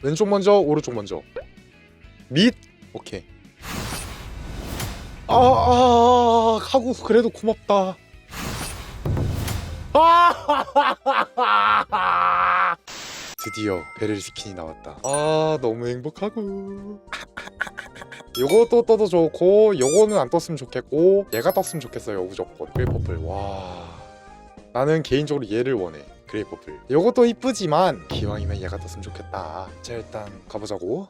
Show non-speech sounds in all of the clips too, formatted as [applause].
왼쪽 먼저 오른쪽 먼저. 밑? 오케이. 아, 아 가구 그래도 고맙다. 아! [laughs] 드디어 베릴 스킨이 나왔다. 아 너무 행복하고. 요것도 떠도 좋고 요거는 안 떴으면 좋겠고 얘가 떴으면 좋겠어요 무조건. 그레이 퍼플. 와. 나는 개인적으로 얘를 원해 그레이 퍼플. 요것도 이쁘지만 기왕이면 얘가 떴으면 좋겠다. 자 일단 가보자고.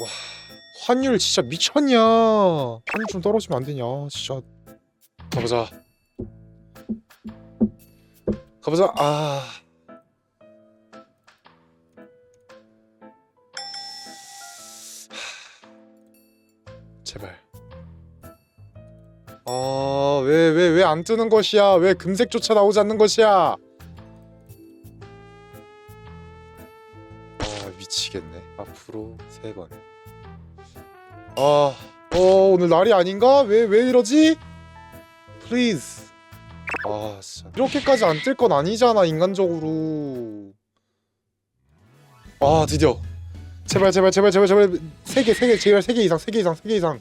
와 환율 진짜 미쳤냐? 환율 좀 떨어지면 안 되냐? 진짜. 가보자. 가보자. 아. 제발 아, 왜, 왜, 왜 안 뜨는 것이야? 왜 금색조차 나오지 않는 것이야? 아, 미치겠네. 앞으로 세 번. 아, 어, 오늘 날이 아닌가? 왜, 왜 이러지? Please. 아, 진짜. 이렇게까지 안 뜰 건 아니잖아, 인간적으로. 아, 드디어. 제발, 제발, 제발, 제발, 제발. 세 개, 세 개, 제발 세 개 이상, 세 개 이상, 세 개 이상.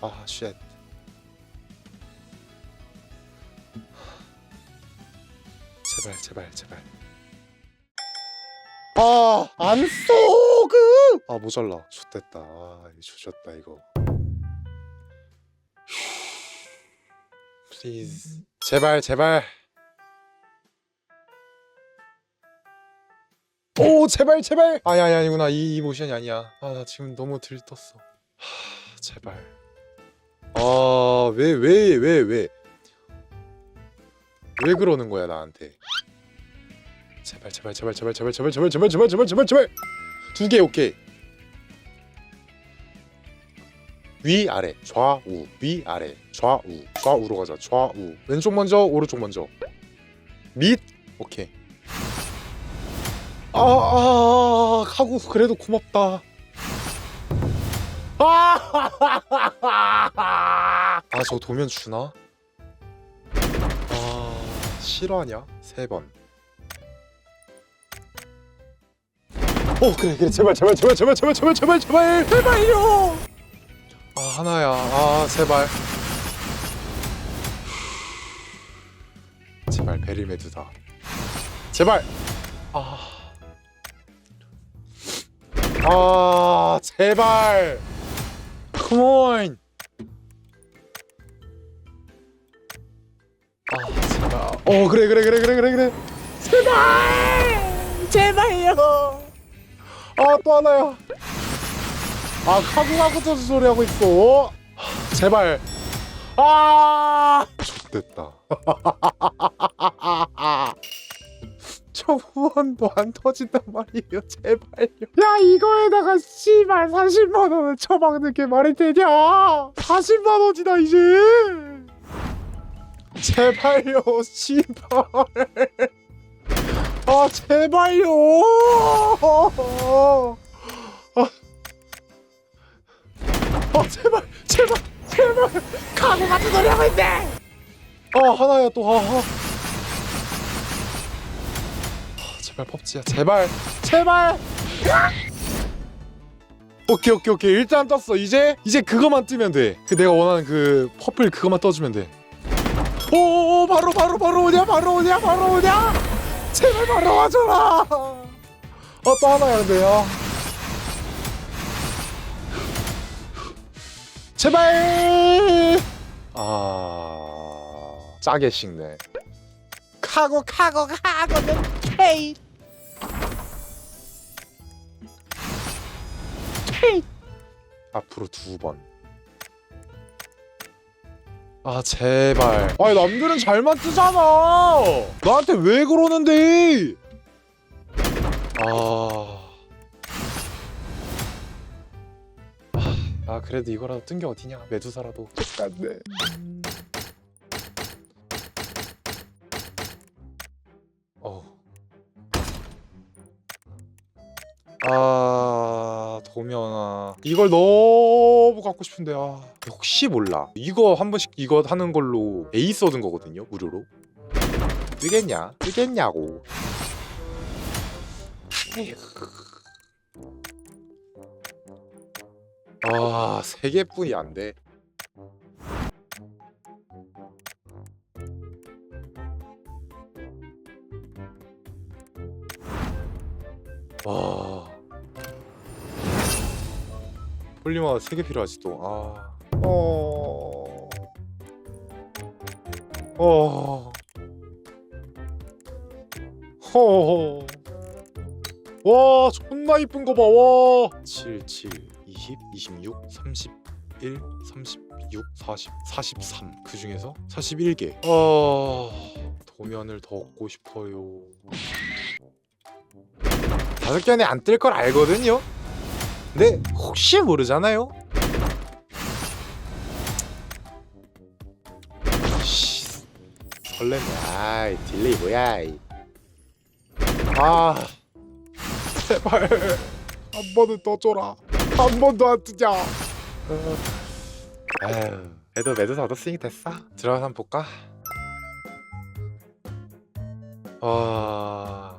아, 쉣. 제발 제발 제발. 아안 쏘그! 아 모자라. 좋됐다. 아 조졌다 이거. 플리즈 제발 제발. 오 제발 제발! 아니 아니구나. 이, 이 모션이 아니야. 아 나 지금 너무 들떴어. 하 제발. 아 왜 왜 왜 왜 왜 그러는 거야 나한테 제발 제발 제발 제발 제발 제발 제발 제발 제발 제발 제발 제발 두 개 오케이 위 아래 좌우 위 아래 좌우 좌우로 가자 좌우 왼쪽 먼저 오른쪽 먼저 밑 오케이 아아 가구 그래도 고맙다 아저 도면 주나? 아 실화냐? 세 번. 오 그래 그래 제발 제발 제발 제발 제발 제발 제발 제발 제발요. 아 하나야 아 제발. 제발 베릴메두다. 제발. 아. 아 제발. 컴온. 어 그래 그래 그래 그래 그래 그래. 제발! 제발요! 아 또 하나야 아 카구하고 저주 소리 하고 하, 제발. 아! 됐다. [laughs] 저 후원도 안 터진단 말이에요. 제발요. 야 이거에다가 씨발 40만 원을 처박는 게. 말이 되냐? 40만 원이다 이제 제발요, 씨발. 아, 제발요. 아, 아, 제발, 제발, 제발. 가구 같은 소리 하고 있네. 아, 하나야 또. 아, 아. 아, 제발 펍지야, 제발, 제발. 오케이, 오케이, 오케이. 일단 떴어. 이제 이제 그거만 뜨면 돼. 그 내가 원하는 그 퍼플 그거만 떠주면 돼. 오 바로 바로 바로 오냐 바로 오냐 바로 오냐? 제발 바로 와줘라. 어 또 하나야 근데요. 제발! 아 짜게 식네. 카고 카고 카고는 케이. 케이. 앞으로 두번 아 제발. 아니 남들은 잘만 뜨잖아. 나한테 왜 그러는데? 아... 아, 아 그래도 이거라도 뜬 게 어디냐? 메두사라도. 똑같네 어. 아 도면아. 이걸 너무 갖고 싶은데 아. 혹시 몰라. 이거 한 번씩 이거 하는 걸로 에이스 얻은 거거든요 무료로. 뜨겠냐? 뜨겠냐고. 아, 세 개뿐이 안 돼. 와. 폴리머 세개 필요하지 또. 아. 어. 어. 허. 와, 존나 이쁜 거 봐. 와. 7 7 20 26 31 36 40 43. 그 중에서 41개. 아. 도면을 더 얻고 싶어요. 다섯 개 안에 안 뜰 걸 알거든요. 근데 혹시 모르잖아요. 씨, 설레네. 아이 딜레이 뭐야? 이. 아 제발 한 번은 떠줘라. 한 번도 안? 아유, 그래도 매드사 얻었으니 됐어. 들어가서 한번 볼까? 아.